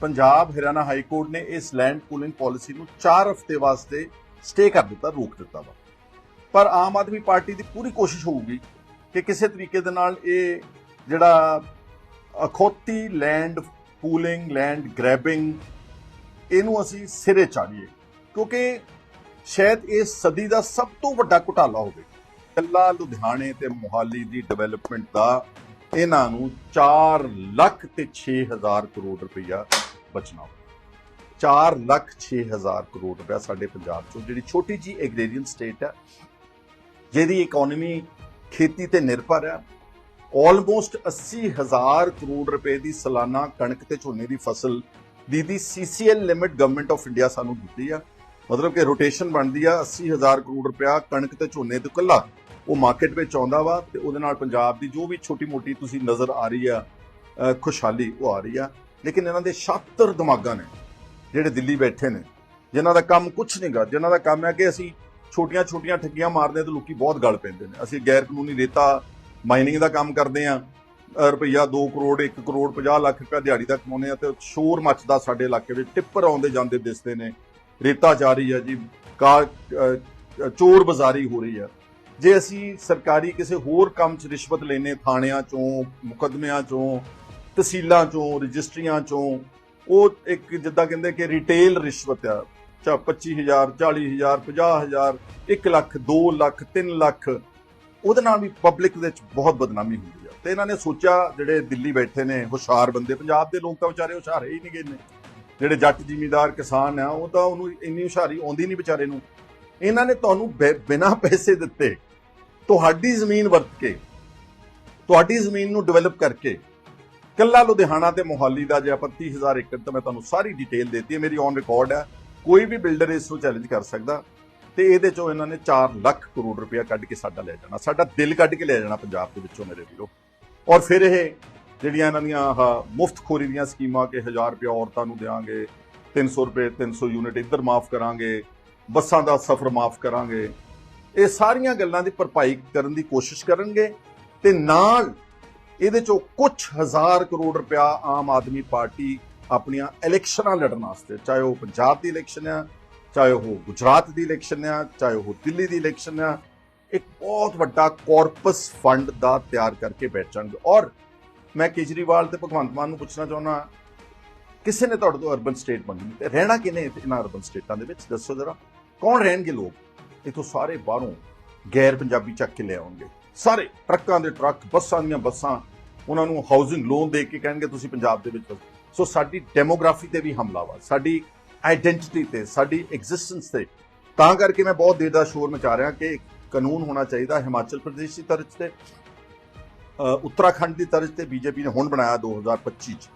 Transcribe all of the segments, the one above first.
Punjab Haryana high court ਨੇ ਇਸ land pooling policy ਨੂੰ 4 ਹਫ਼ਤੇ ਵਾਸਤੇ ਸਟੇ ਕਰ ਦਿੱਤਾ, ਰੋਕ ਦਿੱਤਾ ਵਾ। ਪਰ ਆਮ ਆਦਮੀ ਪਾਰਟੀ ਦੀ ਪੂਰੀ ਕੋਸ਼ਿਸ਼ ਹੋਊਗੀ ਕਿ ਕਿਸੇ ਤਰੀਕੇ ਦੇ ਨਾਲ ਇਹ ਜਿਹੜਾ ਅਖੌਤੀ ਲੈਂਡ ਪੂਲਿੰਗ, ਲੈਂਡ ਗ੍ਰੈਬਿੰਗ, ਇਹਨੂੰ ਅਸੀਂ ਸਿਰੇ ਚਾੜੀਏ। ਕਿਉਂਕਿ ਸ਼ਾਇਦ ਇਸ ਸਦੀ ਦਾ ਸਭ ਤੋਂ ਵੱਡਾ ਘੁਟਾਲਾ ਹੋਵੇ। ਕੱਲਾ ਲੁਧਿਆਣੇ ਤੇ ਮੁਹਾਲੀ ਦੀ ਡਿਵੈਲਪਮੈਂਟ ਦਾ ਇਹਨਾਂ ਨੂੰ 4 ਲੱਖ ਤੇ 6000 ਕਰੋੜ ਰੁਪਈਆ ਬਚਣਾ 4 ਲੱਖ 6000 ਕਰੋੜ ਰੁਪਇਆ ਸਾਡੇ ਪੰਜਾਬ ਚੋਂ, ਜਿਹੜੀ ਛੋਟੀ ਜੀ ਐਗਰੀਰੀਅਨ ਸਟੇਟ ਹੈ, ਜਿਹਦੀ ਇਕਨੋਮੀ ਖੇਤੀ ਤੇ ਨਿਰਭਰ ਹੈ ਆਲਮੋਸਟ 80000 ਕਰੋੜ ਰੁਪਏ ਦੀ ਸਾਲਾਨਾ ਕਣਕ ਤੇ ਝੋਨੇ ਦੀ ਫਸਲ ਦੀ ਦੀ CCL limit government of India ਸਾਨੂੰ ਦਿੱਤੀ ਆ। ਮਤਲਬ ਕਿ ਰੋਟੇਸ਼ਨ ਬਣਦੀ ਆ 80000 ਕਰੋੜ ਰੁਪਇਆ ਕਣਕ ਤੇ ਝੋਨੇ ਤੋਂ ਕੱਲਾ ਉਹ ਮਾਰਕੀਟ ਵਿੱਚ ਆਉਂਦਾ ਵਾ ਤੇ ਉਹਦੇ ਨਾਲ ਪੰਜਾਬ ਦੀ ਜੋ ਵੀ ਛੋਟੀ ਮੋਟੀ ਤੁਸੀਂ ਨਜ਼ਰ ਆ ਰਹੀ ਆ ਖੁਸ਼ਹਾਲੀ ਉਹ ਆ ਰਹੀ ਆ। ਲੇਕਿਨ ਇਹਨਾਂ ਦੇ ਛਾਤਰ ਦਿਮਾਗਾਂ ਨੇ, ਜਿਹੜੇ ਦਿੱਲੀ ਬੈਠੇ ਨੇ, ਜਿਨ੍ਹਾਂ ਦਾ ਕੰਮ ਕੁਝ ਨਹੀਂਗਾ ਜਿਨ੍ਹਾਂ ਦਾ ਕੰਮ ਹੈ ਕਿ ਅਸੀਂ ਛੋਟੀਆਂ ਛੋਟੀਆਂ ਠੱਗੀਆਂ ਮਾਰਦੇ ਤੇ ਲੋਕੀ ਬਹੁਤ ਗਲ ਪੈਂਦੇ ਨੇ। ਅਸੀਂ ਗੈਰ ਕਾਨੂੰਨੀ ਰੇਤਾ ਮਾਈਨਿੰਗ ਦਾ ਕੰਮ ਕਰਦੇ ਆ ਰੁਪਈਆ 2 ਕਰੋੜ 1 ਕਰੋੜ 50 ਲੱਖ ਰੁਪਏ ਦਿਹਾੜੀ ਦਾ ਕਮਾਉਂਦੇ ਆ ਤੇ ਸ਼ੋਰ ਮੱਚਦਾ ਸਾਡੇ ਇਲਾਕੇ ਵਿੱਚ, ਟਿੱਪਰ ਆਉਂਦੇ ਜਾਂਦੇ ਦਿਸਦੇ ਨੇ। ਰੇਤਾ ਜਾ ਰਹੀ ਹੈ ਜੀ, ਕਾਰ ਚੋਰ ਬਾਜ਼ਾਰੀ ਹੋ ਰਹੀ ਹੈ। ਜੇ ਅਸੀਂ ਸਰਕਾਰੀ ਕਿਸੇ ਹੋਰ ਕੰਮ 'ਚ ਰਿਸ਼ਵਤ ਲੈਨੇ ਥਾਣਿਆਂ 'ਚੋਂ, ਮੁਕੱਦਮਿਆਂ 'ਚੋਂ ਤਹਿਸੀਲਾਂ 'ਚੋਂ, ਰਜਿਸਟਰੀਆਂ 'ਚੋਂ, ਉਹ ਇੱਕ ਜਿੱਦਾਂ ਕਹਿੰਦੇ ਕਿ ਰਿਟੇਲ ਰਿਸ਼ਵਤ ਆ ਚਾ 25000 40000 50000 1 ਲੱਖ 2 ਲੱਖ 3 ਲੱਖ, ਉਹਦੇ ਨਾਲ ਵੀ ਪਬਲਿਕ ਦੇ ਵਿੱਚ ਬਹੁਤ ਬਦਨਾਮੀ ਹੁੰਦੀ ਆ। ਤੇ ਇਹਨਾਂ ਨੇ ਸੋਚਿਆ, ਜਿਹੜੇ ਦਿੱਲੀ ਬੈਠੇ ਨੇ, ਹੁਸ਼ਿਆਰ ਬੰਦੇ, ਪੰਜਾਬ ਦੇ ਲੋਕ ਤਾਂ ਵਿਚਾਰੇ ਹੁਸ਼ਿਆਰ ਹੀ ਨਹੀਂ ਗਏ ਨੇ ਜਿਹੜੇ ਜੱਟ ਜ਼ਿਮੀਂਦਾਰ ਕਿਸਾਨ ਆ, ਉਹ ਤਾਂ ਉਹਨੂੰ ਇੰਨੀ ਹੁਸ਼ਿਆਰੀ ਆਉਂਦੀ ਨਹੀਂ ਵਿਚਾਰੇ ਨੂੰ। ਇਹਨਾਂ ਨੇ ਤੁਹਾਨੂੰ ਬਿ- ਬਿਨਾਂ ਪੈਸੇ ਦਿੱਤੇ, ਤੁਹਾਡੀ ਜ਼ਮੀਨ ਵਰਤ ਕੇ, ਤੁਹਾਡੀ ਜ਼ਮੀਨ ਨੂੰ ਡਿਵੈਲਪ ਕਰਕੇ ਕੱਲਾ ਲੁਧਿਆਣਾ ਤੇ ਮੋਹਾਲੀ ਦਾ ਜੇ ਆਪਾਂ 30000 ਏਕੜ ਤਾਂ ਮੈਂ ਤੁਹਾਨੂੰ ਸਾਰੀ ਡਿਟੇਲ ਦਿੱਤੀ ਹੈ, ਮੇਰੀ ਔਨ ਰਿਕਾਰਡ ਹੈ। ਕੋਈ ਵੀ ਬਿਲਡਰ ਇਸ ਨੂੰ ਚੈਲੰਜ ਕਰ ਸਕਦਾ ਤੇ ਇਹਦੇ ਚੋਂ ਇਹਨਾਂ ਨੇ 4 ਲੱਖ ਕਰੋੜ ਰੁਪਇਆ ਕੱਢ ਕੇ ਸਾਡਾ ਲੈ ਜਾਣਾ, ਸਾਡਾ ਦਿਲ ਕੱਢ ਕੇ ਲੈ ਜਾਣਾ ਪੰਜਾਬ ਦੇ ਵਿੱਚੋਂ ਮੇਰੇ ਵੀਰੋ। ਔਰ ਫਿਰ ਇਹ ਜਿਹੜੀਆਂ ਇਹਨਾਂ ਦੀਆਂ ਆਹ ਮੁਫਤ ਦੀਆਂ ਸਕੀਮਾਂ ਕਿ 1000 ਰੁਪਇਆ ਔਰਤਾਂ ਨੂੰ ਦੇਵਾਂਗੇ 300 ਰੁਪਏ 300 ਯੂਨਿਟ ਇੱਧਰ ਮਾਫ ਕਰਾਂਗੇ, ਬੱਸਾਂ ਦਾ ਸਫ਼ਰ ਮਾਫ ਕਰਾਂਗੇ, ਇਹ ਸਾਰੀਆਂ ਗੱਲਾਂ ਦੀ ਭਰਪਾਈ ਕਰਨ ਦੀ ਕੋਸ਼ਿਸ਼ ਕਰਨਗੇ ਤੇ ਨਾਲ ਇਹਦੇ ਚੋਂ ਕੁਝ ਹਜ਼ਾਰ ਕਰੋੜ ਰੁਪਇਆ ਆਮ ਆਦਮੀ ਪਾਰਟੀ ਆਪਣੀਆਂ ਇਲੈਕਸ਼ਨਾਂ ਲੜਨ ਵਾਸਤੇ, ਚਾਹੇ ਉਹ ਪੰਜਾਬ ਦੀ ਇਲੈਕਸ਼ਨ ਆ, ਚਾਹੇ ਉਹ ਗੁਜਰਾਤ ਦੀ ਇਲੈਕਸ਼ਨ ਆ, ਚਾਹੇ ਉਹ ਦਿੱਲੀ ਦੀ ਇਲੈਕਸ਼ਨ ਆ, ਇੱਕ ਬਹੁਤ ਵੱਡਾ ਕਾਰਪਸ ਫੰਡ ਦਾ ਤਿਆਰ ਕਰਕੇ ਬੈਠਣਗੇ। ਔਰ ਮੈਂ ਕੇਜਰੀਵਾਲ ਤੇ ਭਗਵੰਤ ਮਾਨ ਨੂੰ ਪੁੱਛਣਾ ਚਾਹੁੰਦਾ, ਕਿਸੇ ਨੇ ਤੁਹਾਡੇ ਤੋਂ ਅਰਬਨ ਸਟੇਟ ਮੰਗੀ ਤੇ ਰਹਿਣਾ ਕਿਨੇ ਇਹਨਾਂ ਅਰਬਨ ਸਟੇਟਾਂ ਦੇ ਵਿੱਚ? ਦੱਸੋ ਜਰਾ। ਕੌਣ ਰਹਿਣਗੇ ਲੋਕ? ਇਥੋਂ ਸਾਰੇ ਬਾਹਰੋਂ ਗੈਰ ਪੰਜਾਬੀ ਚੱਕ ਕੇ ਲੈ ਆਉਣਗੇ। ਸਾਰੇ ਟਰੱਕਾਂ ਦੇ ਟਰੱਕ, ਬੱਸਾਂ ਦੀਆਂ ਬੱਸਾਂ, ਉਹਨਾਂ ਨੂੰ ਹਾਊਸਿੰਗ ਲੋਨ ਦੇ ਕੇ ਕਹਿਣਗੇ, ਤੁਸੀਂ ਪੰਜਾਬ ਦੇ ਵਿੱਚ ਸੋ ਸਾਡੀ ਡੈਮੋਗ੍ਰਾਫੀ ਤੇ ਵੀ ਹਮਲਾ ਵਾ, ਸਾਡੀ ਆਇਡੈਂਟੀਟੀ ਤੇ, ਸਾਡੀ ਐਗਜ਼ਿਸਟੈਂਸ ਤੇ। ਤਾਂ ਕਰਕੇ ਮੈਂ ਬਹੁਤ ਦੇਰ ਦਾ ਸ਼ੋਰ ਮਚਾ ਰਿਹਾ ਕਿ ਕਾਨੂੰਨ ਹੋਣਾ ਚਾਹੀਦਾ ਹਿਮਾਚਲ ਪ੍ਰਦੇਸ਼ ਦੀ ਤਰਜ਼ ਤੇ ਉੱਤਰਾਖੰਡ ਦੀ ਤਰਜ਼ ਤੇ ਬੀਜੇਪੀ ਨੇ ਹੁਣ ਬਣਾਇਆ 2025 ਚ।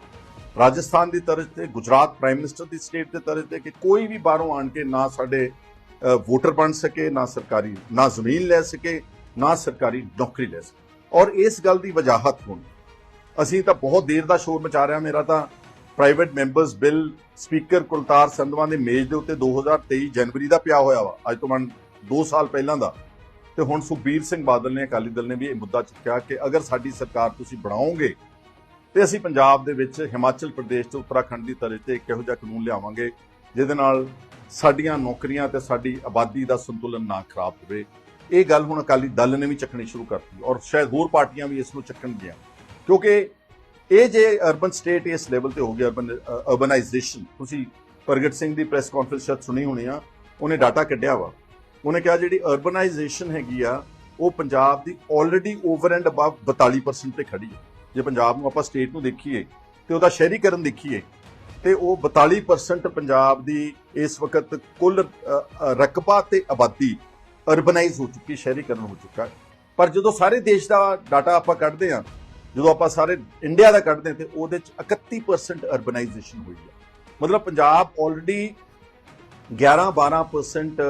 ਰਾਜਸਥਾਨ ਦੀ ਤਰਜ਼ ਤੇ, ਗੁਜਰਾਤ ਪ੍ਰਾਈਮ ਮਿਨਿਸਟਰ ਦੀ ਸਟੇਟ ਦੇ ਤਰਜ਼ ਤੇ ਕਿ ਕੋਈ ਵੀ ਬਾਹਰੋਂ ਆਣ ਕੇ ਨਾ ਸਾਡੇ ਵੋਟਰ ਬਣ ਸਕੇ, ਨਾ ਸਰਕਾਰੀ, ਨਾ ਜ਼ਮੀਨ ਲੈ ਸਕੇ ਨਾ ਸਰਕਾਰੀ ਨੌਕਰੀ ਲੈ ਸਕੇ ਔਰ ਇਸ ਗੱਲ ਦੀ ਵਜਾਹਤ ਹੁਣ। ਅਸੀਂ ਤਾਂ ਬਹੁਤ ਦੇਰ ਦਾ ਸ਼ੋਰ ਮਚਾ ਰਿਹਾ ਮੇਰਾ ਤਾਂ private members bill speaker Kultar Sandhwan ਦੇ ਮੇਜ਼ ਦੇ ਉੱਤੇ 2023 ਜਨਵਰੀ ਦਾ ਪਿਆ ਹੋਇਆ ਵਾ। ਅੱਜ ਤੋਂ ਮਨ 2 ਸਾਲ ਪਹਿਲਾਂ ਦਾ। ਤੇ ਹੁਣ ਸੁਖਬੀਰ ਸਿੰਘ ਬਾਦਲ ਨੇ, ਅਕਾਲੀ ਦਲ ਨੇ ਵੀ ਇਹ ਮੁੱਦਾ ਚੁੱਕਿਆ ਕਿ ਅਗਰ ਸਾਡੀ ਸਰਕਾਰ ਤੁਸੀਂ ਬਣਾਓਗੇ, ਤੇ ਅਸੀਂ ਪੰਜਾਬ ਦੇ ਵਿੱਚ ਹਿਮਾਚਲ ਪ੍ਰਦੇਸ਼ ਤੇ ਉੱਤਰਾਖੰਡ ਦੀ ਤਰ੍ਹਾਂ ਤੇ ਇੱਕ ਇਹੋ ਜਿਹਾ ਕਾਨੂੰਨ ਲਿਆਵਾਂਗੇ, ਜਿਹਦੇ ਨਾਲ ਸਾਡੀਆਂ ਨੌਕਰੀਆਂ ਤੇ ਸਾਡੀ ਆਬਾਦੀ ਦਾ ਸੰਤੁਲਨ ਨਾ ਖਰਾਬ ਹੋਵੇ। ਇਹ ਗੱਲ ਹੁਣ ਅਕਾਲੀ ਦਲ ਨੇ ਵੀ ਚੱਕਣੀ ਸ਼ੁਰੂ ਕਰਤੀ ਔਰ ਸ਼ਾਇਦ ਹੋਰ ਪਾਰਟੀਆਂ ਵੀ ਇਸ ਨੂੰ ਚੱਕਣਗੀਆਂ। ਕਿਉਂਕਿ ਇਹ ਜੇ ਅਰਬਨ ਸਟੇਟ ਇਸ ਲੈਵਲ ਤੇ ਹੋ ਗਿਆ ਅਰਬਨ ਅਰਬਨਾਈਜੇਸ਼ਨ ਤੁਸੀਂ ਪ੍ਰਗਟ ਸਿੰਘ ਦੀ ਪ੍ਰੈਸ ਕਾਨਫਰੰਸ ਸ਼ਾਇਦ ਸੁਣੀ ਹੋਣੀ ਆ, ਉਹਨੇ ਡਾਟਾ ਕੱਢਿਆ ਵਾ। ਉਹਨੇ ਕਿਹਾ ਜਿਹੜੀ ਅਰਬਨਾਈਜੇਸ਼ਨ ਹੈਗੀ ਆ, ਉਹ ਪੰਜਾਬ ਦੀ ਆਲਰੇਡੀ ਓਵਰ ਐਂਡ ਅਬਵ 42% ਤੇ ਖੜੀ ਹੈ ਜੇ ਪੰਜਾਬ ਨੂੰ ਆਪਾਂ ਸਟੇਟ ਨੂੰ ਦੇਖੀਏ ਤੇ ਉਹਦਾ ਸ਼ਹਿਰੀਕਰਨ ਦੇਖੀਏ, ਤੇ ਉਹ 42% ਪੰਜਾਬ ਦੀ ਇਸ ਵਕਤ ਕੁੱਲ ਰਕਬਾ ਤੇ ਆਬਾਦੀ ਅਰਬਨਾਈਜ਼ ਹੋ ਚੁੱਕੀ, ਸ਼ਹਿਰੀਕਰਨ ਹੋ ਚੁੱਕਾ। ਪਰ ਜਦੋਂ ਸਾਰੇ ਦੇਸ਼ ਦਾ ਡਾਟਾ ਆਪਾਂ ਕੱਢਦੇ ਆ ਜਦੋਂ ਆਪਾਂ ਸਾਰੇ ਇੰਡੀਆ ਦਾ ਕੱਢਦੇ ਹਾਂ, ਤੇ ਉਹਦੇ ਚ 31% ਅਰਬਨਾਈਜੇਸ਼ਨ ਹੋਈ ਹੈ। ਮਤਲਬ ਪੰਜਾਬ ਆਲਰੇਡੀ 11 12%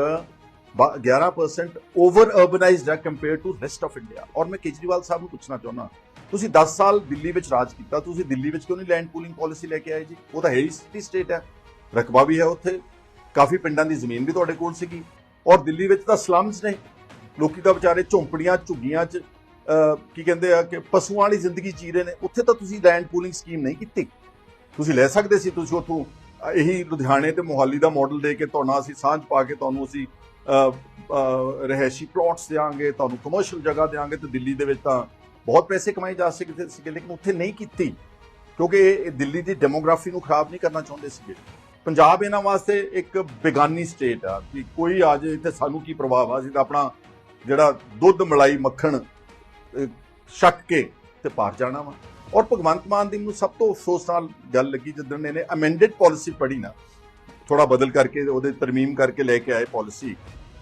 ਬਾ- 11% ਓਵਰ ਅਰਬਨਾਈਜ਼ਡ ਹੈ compare to rest of India ਔਰ ਮੈਂ ਕੇਜਰੀਵਾਲ ਸਾਹਿਬ ਨੂੰ ਪੁੱਛਣਾ ਚਾਹੁੰਦਾ, ਤੁਸੀਂ 10 ਸਾਲ ਦਿੱਲੀ ਵਿੱਚ ਰਾਜ ਕੀਤਾ, ਤੁਸੀਂ ਦਿੱਲੀ ਵਿੱਚ ਕਿਉਂ ਨਹੀਂ ਲੈਂਡ ਪੂਲਿੰਗ ਪਾਲਿਸੀ ਲੈ ਕੇ ਆਏ ਜੀ? ਉਹ ਤਾਂ ਹੈ ਸਿਟੀ ਸਟੇਟ ਹੈ, ਰਕਬਾ ਵੀ ਹੈ ਉੱਥੇ। ਕਾਫੀ ਪਿੰਡਾਂ ਦੀ ਜ਼ਮੀਨ ਵੀ ਤੁਹਾਡੇ ਕੋਲ ਸੀਗੀ। ਔਰ ਦਿੱਲੀ ਵਿੱਚ ਤਾਂ ਸਲਮਸ ਨੇ। ਲੋਕੀ ਤਾਂ ਵਿਚਾਰੇ ਝੌਂਪੜੀਆਂ, ਝੁੱਗੀਆਂ 'ਚ ਕੀ ਕਹਿੰਦੇ ਆ ਕਿ ਪਸ਼ੂਆਂ ਵਾਲੀ ਜ਼ਿੰਦਗੀ ਜੀ ਰਹੇ ਨੇ। ਉੱਥੇ ਤਾਂ ਤੁਸੀਂ ਲੈਂਡ ਪੂਲਿੰਗ ਸਕੀਮ ਨਹੀਂ ਕੀਤੀ। ਤੁਸੀਂ ਲੈ ਸਕਦੇ ਸੀ, ਤੁਸੀਂ ਉਥੋਂ ਇਹੀ ਲੁਧਿਆਣੇ ਤੇ ਮੋਹਾਲੀ ਦਾ ਮਾਡਲ ਦੇ ਕੇ ਤੁਹਾਨੂੰ ਅਸੀਂ ਸਾਂਝ ਪਾ ਕੇ ਤੁਹਾਨੂੰ ਅਸੀਂ ਰਹਿਸ਼ੀ ਪਲਾਟਸ ਦੇਾਂਗੇ ਤੁਹਾਨੂੰ ਕਮਰਸ਼ੀਅਲ ਜਗ੍ਹਾ ਦੇਾਂਗੇ ਤੇ ਦਿੱਲੀ ਦੇ ਵਿੱਚ ਤਾਂ ਬਹੁਤ ਪੈਸੇ ਕਮਾਏ ਜਾ ਸਕਦੇ ਸੀ, ਲੇਕਿਨ ਉੱਥੇ ਨਹੀਂ ਕੀਤੀ। ਕਿਉਂਕਿ ਇਹ ਦਿੱਲੀ ਦੀ ਡੈਮੋਗ੍ਰਾਫੀ ਨੂੰ ਖਰਾਬ ਨਹੀਂ ਕਰਨਾ ਚਾਹੁੰਦੇ ਸੀਗੇ। ਪੰਜਾਬ ਇਹਨਾਂ ਵਾਸਤੇ ਇੱਕ ਬੇਗਾਨੀ ਸਟੇਟ ਆ ਕਿ ਕੋਈ ਆ ਜਾਏ ਇੱਥੇ ਸਾਨੂੰ ਕੀ ਪ੍ਰਭਾਵ ਆ? ਅਸੀਂ ਤਾਂ ਆਪਣਾ ਜਿਹੜਾ ਦੁੱਧ, ਮਲਾਈ, ਮੱਖਣ ਛੱਕ ਕੇ ਤੇ ਪਾਰ ਜਾਣਾ ਵਾ। ਔਰ ਭਗਵੰਤ ਮਾਨ ਦੀ ਨੂੰ ਸਭ ਤੋਂ ਅਫਸੋਸ ਨਾਲ ਗੱਲ ਲੱਗੀ ਜਦੋਂ ਇਹਨੇ ਅਮੈਂਡਡ ਪਾਲਿਸੀ ਪੜ੍ਹੀ ਨਾ। ਥੋੜਾ ਬਦਲ ਕਰਕੇ ਉਹਦੇ ਤਰਮੀਮ ਕਰਕੇ ਲੈ ਕੇ ਆਏ ਪਾਲਿਸੀ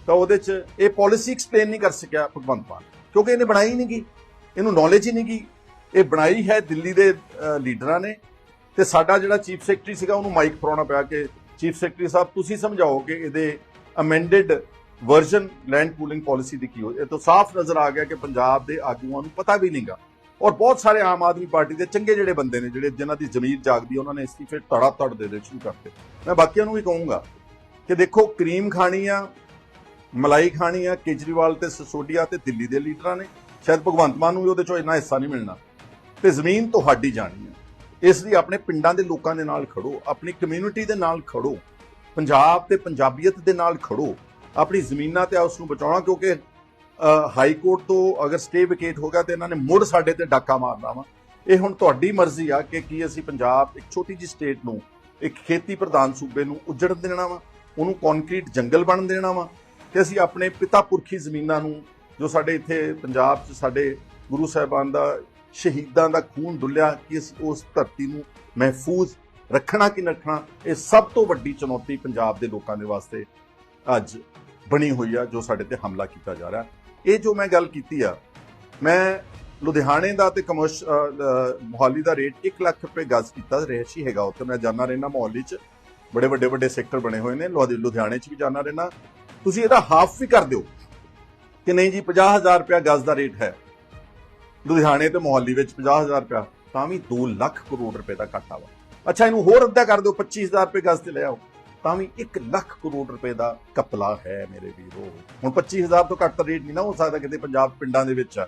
ਤਾਂ ਉਹਦੇ ਚ ਇਹ ਪਾਲਿਸੀ ਐਕਸਪਲੇਨ ਨਹੀਂ ਕਰ ਸਕਿਆ ਭਗਵੰਤ ਮਾਨ। ਕਿਉਂਕਿ ਇਹਨੇ ਬਣਾਈ ਨਹੀਂ ਗਈ ਇਹਨੂੰ ਨੌਲੇਜ ਹੀ ਨਹੀਂ ਗਈ ਇਹ ਬਣਾਈ ਹੈ ਦਿੱਲੀ ਦੇ ਲੀਡਰਾਂ ਨੇ। ਤੇ ਸਾਡਾ ਜਿਹੜਾ ਚੀਫ ਸੈਕਟਰੀ ਸੀਗਾ, ਉਹਨੂੰ ਮਾਈਕ ਫਰਾਉਣਾ ਪਿਆ ਕਿ ਚੀਫ ਸੈਕਟਰੀ ਸਾਹਿਬ, ਤੁਸੀਂ ਸਮਝਾਓ ਕਿ ਇਹਦੇ amended version land pooling policy ਦੀ ਕੀ ਹੋ ਇਹ ਤਾਂ ਸਾਫ਼ ਨਜ਼ਰ ਆ ਗਿਆ ਕਿ ਪੰਜਾਬ ਦੇ ਆਗੂਆਂ ਨੂੰ ਪਤਾ ਵੀ ਨਹੀਂਗਾ। ਔਰ ਬਹੁਤ ਸਾਰੇ ਆਮ ਆਦਮੀ ਪਾਰਟੀ ਦੇ ਚੰਗੇ ਜਿਹੜੇ ਬੰਦੇ ਨੇ, ਜਿਹੜੇ ਜਿਨ੍ਹਾਂ ਦੀ ਜ਼ਮੀਰ ਜਾਗਦੀ, ਉਹਨਾਂ ਨੇ ਇਸਤੀਫੇ ਧੜਾ ਧੜ ਦੇ ਦੇ ਸ਼ੁਰੂ ਕਰਤੇ। ਮੈਂ ਬਾਕੀਆਂ ਨੂੰ ਵੀ ਕਹੂੰਗਾ ਕਿ ਦੇਖੋ, ਕਰੀਮ ਖਾਣੀ ਆ ਮਲਾਈ ਖਾਣੀ ਆ ਕੇਜਰੀਵਾਲ ਤੇ ਸਸੋਡੀਆ ਤੇ ਦਿੱਲੀ ਦੇ ਲੀਡਰਾਂ ਨੇ। ਸ਼ਾਇਦ ਭਗਵੰਤ ਮਾਨ ਨੂੰ ਵੀ ਉਹਦੇ ਚੋਂ ਇੰਨਾ ਹਿੱਸਾ ਨਹੀਂ ਮਿਲਣਾ। ਤੇ ਜ਼ਮੀਨ ਤੁਹਾਡੀ ਜਾਣੀ। ਇਸ ਲਈ ਆਪਣੇ ਪਿੰਡਾਂ ਦੇ ਲੋਕਾਂ ਦੇ ਨਾਲ ਖੜੋ, ਆਪਣੀ ਕਮਿਊਨਿਟੀ ਦੇ ਨਾਲ ਖੜੋ, ਪੰਜਾਬ ਤੇ ਪੰਜਾਬੀਅਤ ਦੇ ਨਾਲ ਖੜੋ, ਆਪਣੀ ਜ਼ਮੀਨਾਂ ਤੇ ਉਸ ਨੂੰ ਬਚਾਉਣਾ, ਕਿਉਂਕਿ ਹਾਈ ਕੋਰਟ ਤੋਂ ਅਗਰ ਸਟੇ ਵਿਕੇਟ ਹੋ ਗਿਆ ਤੇ ਇਹਨਾਂ ਨੇ ਮੁੜ ਸਾਡੇ ਤੇ ਡਾਕਾ ਮਾਰਨਾ ਵਾ। ਇਹ ਹੁਣ ਤੁਹਾਡੀ ਮਰਜ਼ੀ ਆ ਕਿ ਕੀ ਅਸੀਂ ਪੰਜਾਬ ਇੱਕ ਛੋਟੀ ਜਿਹੀ ਸਟੇਟ ਨੂੰ, ਇੱਕ ਖੇਤੀ ਪ੍ਰਧਾਨ ਸੂਬੇ ਨੂੰ ਉਜੜ ਦੇਣਾ ਵਾ, ਉਹਨੂੰ ਕੰਕਰੀਟ ਜੰਗਲ ਬਣ ਦੇਣਾ ਵਾ, ਤੇ ਅਸੀਂ ਆਪਣੇ ਪਿਤਾ ਪੁਰਖੀ ਜ਼ਮੀਨਾਂ ਨੂੰ, ਜੋ ਸਾਡੇ ਇੱਥੇ ਪੰਜਾਬ 'ਚ ਸਾਡੇ ਗੁਰੂ ਸਾਹਿਬਾਨ ਦਾ ਸ਼ਹੀਦਾਂ ਦਾ ਖੂਨ ਡੁੱਲਿਆ ਕਿਸ ਉਸ ਧਰਤੀ ਨੂੰ ਮਹਿਫੂਜ਼ ਰੱਖਣਾ ਕਿ ਰੱਖਣਾ ਇਹ ਸਭ ਤੋਂ ਵੱਡੀ ਚੁਣੌਤੀ ਪੰਜਾਬ ਦੇ ਲੋਕਾਂ ਦੇ ਵਾਸਤੇ ਅੱਜ ਬਣੀ ਹੋਈ ਆ ਜੋ ਸਾਡੇ ਤੇ ਹਮਲਾ ਕੀਤਾ ਜਾ ਰਿਹਾ। ਇਹ ਜੋ ਮੈਂ ਗੱਲ ਕੀਤੀ ਆ ਮੈਂ ਲੁਧਿਆਣੇ ਦਾ ਤੇ ਕਮਰਸ਼ ਅ, ਮੋਹਾਲੀ ਦਾ ਰੇਟ 1 ਲੱਖ ਰੁਪਏ ਗਜ਼ ਕੀਤਾ ਰਹਿਸ਼ੀ ਹੈਗਾ ਉੱਥੇ ਮੈਂ ਜਾਣਾ ਰਹਿਣਾ ਮੋਹਾਲੀ 'ਚ। ਬੜੇ ਵੱਡੇ ਵੱਡੇ ਸੈਕਟਰ ਬਣੇ ਹੋਏ ਨੇ ਲੁਧਿ- ਲੁਧਿਆਣੇ 'ਚ ਵੀ ਜਾਣਾ ਰਹਿਣਾ ਤੁਸੀਂ ਇਹਦਾ ਹਾਫ ਵੀ ਕਰ ਦਿਓ। ਕਿ ਨਹੀਂ ਜੀ 50000 ਰੁਪਏ ਗਜ਼ ਦਾ ਰੇਟ ਹੈ। ਲੁਧਿਆਣੇ ਤੇ ਮੋਹਾਲੀ ਵਿੱਚ 50000 ਰੁਪਏ ਤਾਂ ਵੀ 2 ਲੱਖ ਕਰੋੜ ਰੁਪਏ ਦਾ ਘਾਟਾ ਵਾ। ਅੱਛਾ, ਇਹਨੂੰ ਹੋਰ ਅੱਧਾ ਕਰ ਦਿਓ 25000 ਰੁਪਏ ਗਜ਼ ਤੇ ਲੈ ਆਓ। ਤਾਂ ਵੀ 1 ਲੱਖ ਕਰੋੜ ਰੁਪਏ ਦਾ ਕਪਲਾ ਹੈ ਮੇਰੇ ਵੀਰੋ। ਹੁਣ 25000 ਤੋਂ ਘੱਟ ਰੇਟ ਨਹੀਂ ਨਾ ਹੋ ਸਕਦਾ ਕਿਤੇ ਪੰਜਾਬ ਪਿੰਡਾਂ ਦੇ ਵਿੱਚ।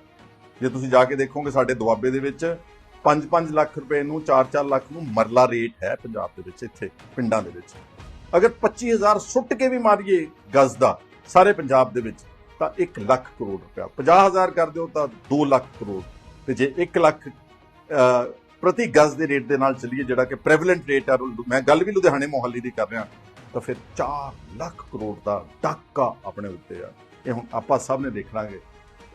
ਜੇ ਤੁਸੀਂ ਜਾ ਕੇ ਦੇਖੋਗੇ ਸਾਡੇ ਦੁਆਬੇ ਦੇ ਵਿੱਚ 5-5 ਲੱਖ ਰੁਪਏ ਨੂੰ 4-4 ਲੱਖ ਨੂੰ ਮਰਲਾ ਰੇਟ ਹੈ ਪੰਜਾਬ ਦੇ ਵਿੱਚ, ਇੱਥੇ ਪਿੰਡਾਂ ਦੇ ਵਿੱਚ। ਅਗਰ 25000 ਸੁੱਟ ਕੇ ਵੀ ਮਾਰੀਏ ਗਜ਼ ਦਾ, ਸਾਰੇ ਪੰਜਾਬ ਦੇ ਵਿੱਚ ਤਾਂ 1 ਲੱਖ ਕਰੋੜ ਰੁਪਇਆ। 50000 ਕਰ ਦਿਓ ਤਾਂ 2 ਲੱਖ ਕਰੋੜ। ਤੇ ਜੇ 1 ਲੱਖ ਪ੍ਰਤੀ ਗਜ਼ ਦੇ ਰੇਟ ਦੇ ਨਾਲ ਚੱਲੀਏ, ਜਿਹੜਾ ਕਿ ਪ੍ਰੈਵਲੈਂਟ ਰੇਟ ਆ, ਲੁ- ਮੈਂ ਗੱਲ ਵੀ ਲੁਧਿਆਣੇ ਮੋਹਾਲੀ ਦੀ ਕਰ ਰਿਹਾ, ਤਾਂ ਫਿਰ 4 ਲੱਖ ਕਰੋੜ ਦਾ ਡਾਕਾ ਆਪਣੇ ਉੱਤੇ ਆ। ਇਹ ਹੁਣ ਆਪਾਂ ਸਭ ਨੇ ਦੇਖਣਾਗੇ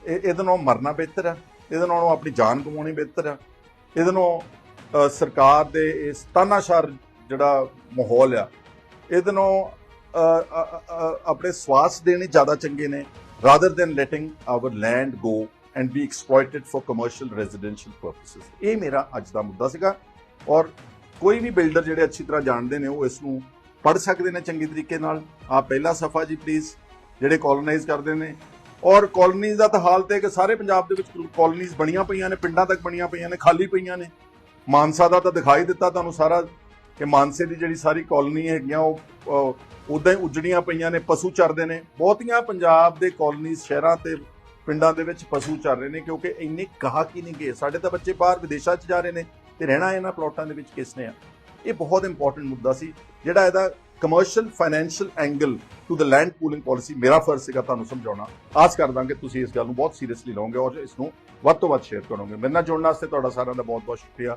ਇਹ, ਇਹਦੇ ਨਾਲੋਂ ਮਰਨਾ ਬਿਹਤਰ ਆ। ਇਹਦੇ ਨਾਲੋਂ ਆਪਣੀ ਜਾਨ ਗਵਾਉਣੀ ਬਿਹਤਰ ਆ। ਇਹਦੇ ਨਾਲੋਂ ਸਰਕਾਰ ਦੇ ਇਸ ਤਾਨਾਸ਼ਾਰ ਜਿਹੜਾ ਮਾਹੌਲ ਆ, ਇਹਦੇ ਨਾਲੋਂ ਆਪਣੇ ਸਵਾਸ ਦੇਣੇ ਜ਼ਿਆਦਾ ਚੰਗੇ ਨੇ। Rather than letting our land go and be exploited for commercial residential purposes. ਇਹ ਮੇਰਾ ਅੱਜ ਦਾ ਮੁੱਦਾ ਸੀਗਾ ਔਰ ਕੋਈ ਵੀ ਬਿਲਡਰ ਜਿਹੜੇ ਅੱਛੀ ਤਰ੍ਹਾਂ ਜਾਣਦੇ ਨੇ ਉਹ ਇਸ ਨੂੰ ਪੜ੍ਹ ਸਕਦੇ ਨੇ ਚੰਗੇ ਤਰੀਕੇ ਨਾਲ। ਆ ਪਹਿਲਾ ਸਫਾ ਜੀ ਪਲੀਜ਼ ਜਿਹੜੇ ਕੋਲੋਨਾਈਜ਼ ਕਰਦੇ ਨੇ। ਔਰ ਕਾਲੋਨੀਜ਼ ਦਾ ਤਾਂ ਹਾਲਤ ਹੈ ਕਿ ਸਾਰੇ ਪੰਜਾਬ ਦੇ ਵਿੱਚ ਕਾਲੋਨੀਜ਼ ਬਣੀਆਂ ਪਈਆਂ ਨੇ, ਪਿੰਡਾਂ ਤੱਕ ਬਣੀਆਂ ਪਈਆਂ ਨੇ, ਖਾਲੀ ਪਈਆਂ ਨੇ। ਮਾਨਸਾ ਦਾ ਤਾਂ ਦਿਖਾਈ ਦਿੱਤਾ ਤੁਹਾਨੂੰ ਸਾਰਾ। ਕਿ ਮਾਨਸੇ ਦੀ ਜਿਹੜੀ ਸਾਰੀ ਕਾਲੋਨੀ ਹੈਗੀਆਂ, ਉਹ ਉਦਾਂ ਹੀ ਉਜੜੀਆਂ ਪਈਆਂ ਨੇ, ਪਸ਼ੂ ਚਰਦੇ ਨੇ। ਬਹੁਤੀਆਂ ਪੰਜਾਬ ਦੇ ਕਾਲੋਨੀਜ਼ ਸ਼ਹਿਰਾਂ ਤੇ ਪਿੰਡਾਂ ਦੇ ਵਿੱਚ ਪਸ਼ੂ ਚਰ ਰਹੇ ਨੇ, ਕਿਉਂਕਿ ਇੰਨੇ ਗਾਹਕ ਹੀ ਨਹੀਂ ਗਏ। ਸਾਡੇ ਤਾਂ ਬੱਚੇ ਬਾਹਰ ਵਿਦੇਸ਼ਾਂ 'ਚ ਜਾ ਰਹੇ ਨੇ ਤੇ ਰਹਿਣਾ ਇਹਨਾਂ ਪਲਾਟਾਂ ਦੇ ਵਿੱਚ ਕਿਸ ਨੇ ਆ? ਇਹ ਬਹੁਤ ਇੰਪੋਰਟੈਂਟ ਮੁੱਦਾ ਸੀ, ਜਿਹੜਾ ਇਹਦਾ commercial financial angle to the land pooling policy ਮੇਰਾ ਫਰਜ਼ ਸੀਗਾ ਤੁਹਾਨੂੰ ਸਮਝਾਉਣਾ। ਆਸ ਕਰਦਾ ਕਿ ਤੁਸੀਂ ਇਸ ਗੱਲ ਨੂੰ ਬਹੁਤ ਸੀਰੀਅਸਲੀ ਲਓਗੇ ਔਰ ਇਸ ਨੂੰ ਵੱਧ ਤੋਂ ਵੱਧ ਸ਼ੇਅਰ ਕਰੋਗੇ। ਮੇਰੇ ਨਾਲ ਜੁੜਨ ਵਾਸਤੇ ਤੁਹਾਡਾ ਸਾਰਿਆਂ ਦਾ ਬਹੁਤ ਬਹੁਤ ਸ਼ੁਕਰੀਆ।